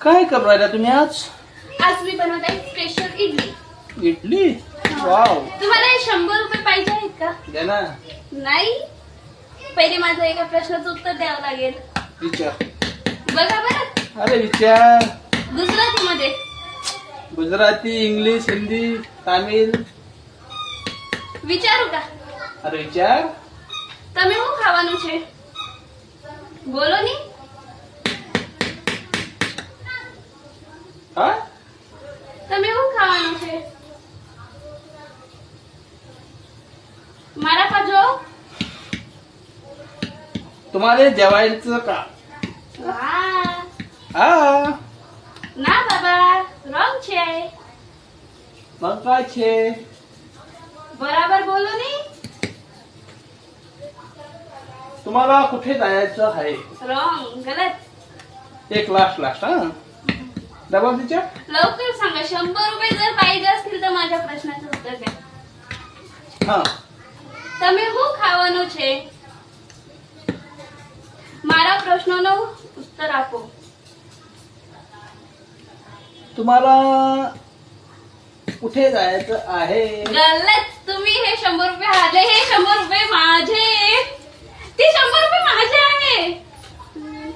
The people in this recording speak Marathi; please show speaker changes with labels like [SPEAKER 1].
[SPEAKER 1] काय करू राहिला तुम्ही आज
[SPEAKER 2] आज मी बनवत आहे स्पेशल इडली
[SPEAKER 1] इडली वाव
[SPEAKER 2] तुम्हाला हे शंभर रुपये पाहिजे आहेत का
[SPEAKER 1] द्या ना
[SPEAKER 2] नाही पहिले माझं एका प्रश्नाचं उत्तर द्यावं लागेल
[SPEAKER 1] विचार
[SPEAKER 2] बघा बरं
[SPEAKER 1] अरे विचार
[SPEAKER 2] गुजरातीमध्ये
[SPEAKER 1] गुजराती इंग्लिश हिंदी तामिळ
[SPEAKER 2] વિચારું કા
[SPEAKER 1] અરે વિચાર
[SPEAKER 2] તમે શું ખાવાનું છે બોલો ની
[SPEAKER 1] तुम्हाला जेवायचं का
[SPEAKER 2] વાહ
[SPEAKER 1] हा
[SPEAKER 2] ના બાબા રોંગ છે
[SPEAKER 1] मग काय छे
[SPEAKER 2] બરાબર બોલો ની
[SPEAKER 1] तुम्हाला कुठे जायचं आहे
[SPEAKER 2] રોંગ गलत
[SPEAKER 1] एक लास्ट लास्ट हा डबल विचार
[SPEAKER 2] लवकर सांगा शंभर रुपये जर पाहिजे असतील तर माझ्या प्रश्नाचं उत्तर द्या
[SPEAKER 1] हा
[SPEAKER 2] તમે શું ખાવાનું છે મારા પ્રશ્નોનો ઉત્તર આપો
[SPEAKER 1] तुम्हाला कुठे जायचं आहे
[SPEAKER 2] गलत तुम्ही हे शंभर रुपये